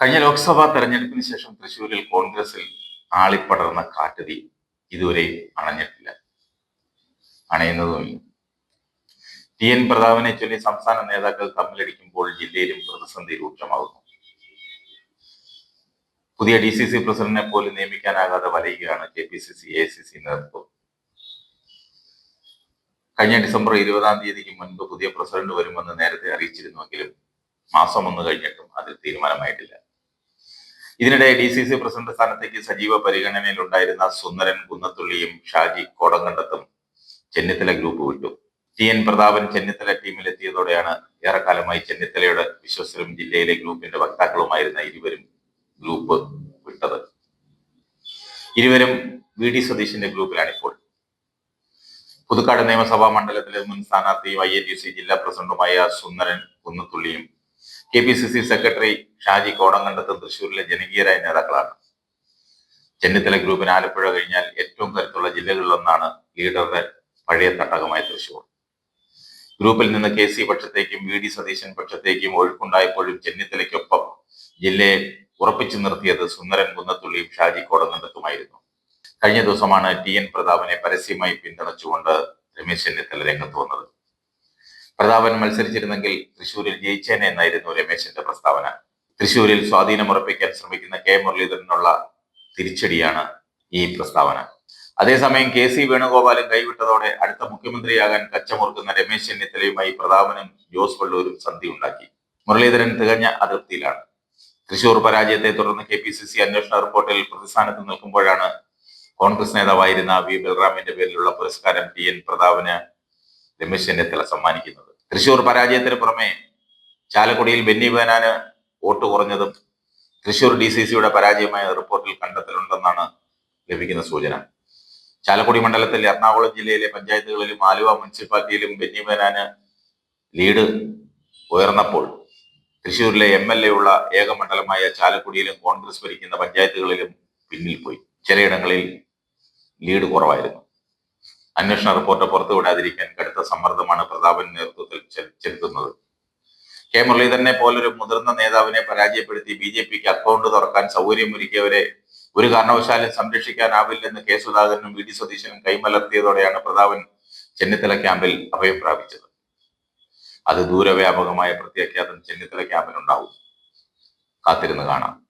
കഴിഞ്ഞ ലോക്സഭാ തെരഞ്ഞെടുപ്പിന് ശേഷം തൃശൂരിൽ കോൺഗ്രസിൽ ആളിപ്പടർന്ന കാട്ടുതീ ഇതുവരെ അണഞ്ഞിട്ടില്ല. അണയുന്നതുമില്ല ടി എൻ പ്രതാപനെ ചൊല്ലി സംസ്ഥാന നേതാക്കൾ തമ്മിലടിക്കുമ്പോൾ ജില്ലയിലും പ്രതിസന്ധി രൂക്ഷമാകുന്നു. പുതിയ ഡി സി സി പ്രസിഡന്റിനെ പോലും നിയമിക്കാനാകാതെ വലയുകയാണ് K P C C A C C നേതൃത്വം. കഴിഞ്ഞ ഡിസംബർ ഇരുപതാം തീയതിക്ക് മുൻപ് പുതിയ പ്രസിഡന്റ് വരുമെന്ന് നേരത്തെ അറിയിച്ചിരുന്നുവെങ്കിലും മാസം ഒന്ന് കഴിഞ്ഞിട്ടും അതിൽ തീരുമാനമായിട്ടില്ല. ഇതിനിടെ ഡി സി സി പ്രസിഡന്റ് സ്ഥാനത്തേക്ക് സജീവ പരിഗണനയിലുണ്ടായിരുന്ന സുന്ദരൻ കുന്നത്തുള്ളിയും ഷാജി കോടങ്കണ്ടത്തും ചെന്നിത്തല ഗ്രൂപ്പ് വിട്ടു. ടി എൻ പ്രതാപൻ ചെന്നിത്തല ടീമിലെത്തിയതോടെയാണ് ഏറെക്കാലമായി ചെന്നിത്തലയുടെ വിശ്വസ്തരും ജില്ലയിലെ ഗ്രൂപ്പിന്റെ വക്താക്കളുമായിരുന്ന ഇരുവരും ഗ്രൂപ്പ് വിട്ടത്. ഇരുവരും വി ഡി സതീശിന്റെ ഗ്രൂപ്പിലാണ് ഇപ്പോൾ പുതുക്കാട് നിയമസഭാ മണ്ഡലത്തിലെ മുൻ സ്ഥാനാർത്ഥിയും ഐ എൻ ഡി സി ജില്ലാ പ്രസിഡന്റുമായ Sundaran കുന്നത്തുള്ളിയും K P C C secretary Shaji കോടങ്കണ്ടത്തും തൃശൂരിലെ ജനകീയരായ നേതാക്കളാണ്. ചെന്നിത്തല ഗ്രൂപ്പിന് ആലപ്പുഴ കഴിഞ്ഞാൽ ഏറ്റവും കരുത്തുള്ള ജില്ലകളിലൊന്നാണ് ലീഡറുടെ പഴയ തട്ടകമായ തൃശൂർ ഗ്രൂപ്പിൽ നിന്ന് കെ സി പക്ഷത്തേക്കും വി ഡി സതീശൻ പക്ഷത്തേക്കും ഒഴുക്കുണ്ടായപ്പോഴും ചെന്നിത്തലയ്ക്കൊപ്പം ജില്ലയെ ഉറപ്പിച്ചു നിർത്തിയത് സുന്ദരൻ കുന്നത്തുള്ളിയും ഷാജി കോടങ്കണ്ടത്തുമായിരുന്നു. കഴിഞ്ഞ ദിവസമാണ് ടി എൻ പ്രതാപനെ പരസ്യമായി പിന്തുണച്ചുകൊണ്ട് രമേശ് ചെന്നിത്തല രംഗത്ത് വന്നത്. പ്രതാപൻ മത്സരിച്ചിരുന്നെങ്കിൽ തൃശൂരിൽ ജയിച്ചേനെ എന്നായിരുന്നു രമേശിന്റെ പ്രസ്താവന. തൃശൂരിൽ സ്വാധീനമുറപ്പിക്കാൻ ശ്രമിക്കുന്ന കെ മുരളീധരനുള്ള തിരിച്ചടിയാണ് ഈ പ്രസ്താവന. അതേസമയം കെ സി വേണുഗോപാലും കൈവിട്ടതോടെ അടുത്ത മുഖ്യമന്ത്രിയാകാൻ കച്ചമുറുക്കുന്ന രമേശ് ചെന്നിത്തലയുമായി പ്രതാപനും ജോസ് വള്ളൂരും സന്ധി ഉണ്ടാക്കി. മുരളീധരൻ തികഞ്ഞ അതൃപ്തിയിലാണ്. തൃശൂർ പരാജയത്തെ തുടർന്ന് കെ പി സി സി അന്വേഷണ റിപ്പോർട്ടിൽ പ്രതിസ്ഥാനത്ത് നിൽക്കുമ്പോഴാണ് കോൺഗ്രസ് നേതാവായിരുന്ന വി ബൽറാമിന്റെ പേരിലുള്ള പുരസ്കാരം ടി എൻ പ്രതാപന് രമേശ് ചെന്നിത്തല സമ്മാനിക്കുന്നത്. തൃശൂർ പരാജയത്തിന് പുറമെ ചാലക്കുടിയിൽ ബെന്നി ബേനാന് വോട്ട് കുറഞ്ഞതും തൃശൂർ ഡി സി സിയുടെ പരാജയമായ റിപ്പോർട്ടിൽ കണ്ടെത്തലുണ്ടെന്നാണ് ലഭിക്കുന്ന സൂചന. ചാലക്കുടി മണ്ഡലത്തിൽ എറണാകുളം ജില്ലയിലെ പഞ്ചായത്തുകളിലും ആലുവ മുനിസിപ്പാലിറ്റിയിലും ബെന്നി ബേനാന് ലീഡ് ഉയർന്നപ്പോൾ തൃശൂരിലെ എം എൽ എ ഉള്ള ഏക മണ്ഡലമായ ചാലക്കുടിയിലും കോൺഗ്രസ് ഭരിക്കുന്ന പഞ്ചായത്തുകളിലും പിന്നിൽ പോയി. ചിലയിടങ്ങളിൽ ലീഡ് കുറവായിരുന്നു. അന്വേഷണ റിപ്പോർട്ട് പുറത്തുവിടാതിരിക്കാൻ കടുത്ത സമ്മർദ്ദമാണ് പ്രതാപൻ നേതൃത്വത്തിൽ ചെലുത്തുന്നത്. കെ മുരളീധരനെ പോലൊരു മുതിർന്ന നേതാവിനെ പരാജയപ്പെടുത്തി ബി ജെ പിക്ക് അക്കൗണ്ട് തുറക്കാൻ സൗകര്യമൊരുക്കിയവരെ ഒരു കാരണവശാലും സംരക്ഷിക്കാനാവില്ലെന്ന് കെ സുധാകരനും വി ഡി സതീശനും കൈമലർത്തിയതോടെയാണ് പ്രതാപൻ ചെന്നിത്തല ക്യാമ്പിൽ അഭയം പ്രാപിച്ചത്. അത് ദൂരവ്യാപകമായ പ്രത്യാഖ്യാതം ചെന്നിത്തല ക്യാമ്പിനുണ്ടാവും. കാത്തിരുന്ന് കാണാം.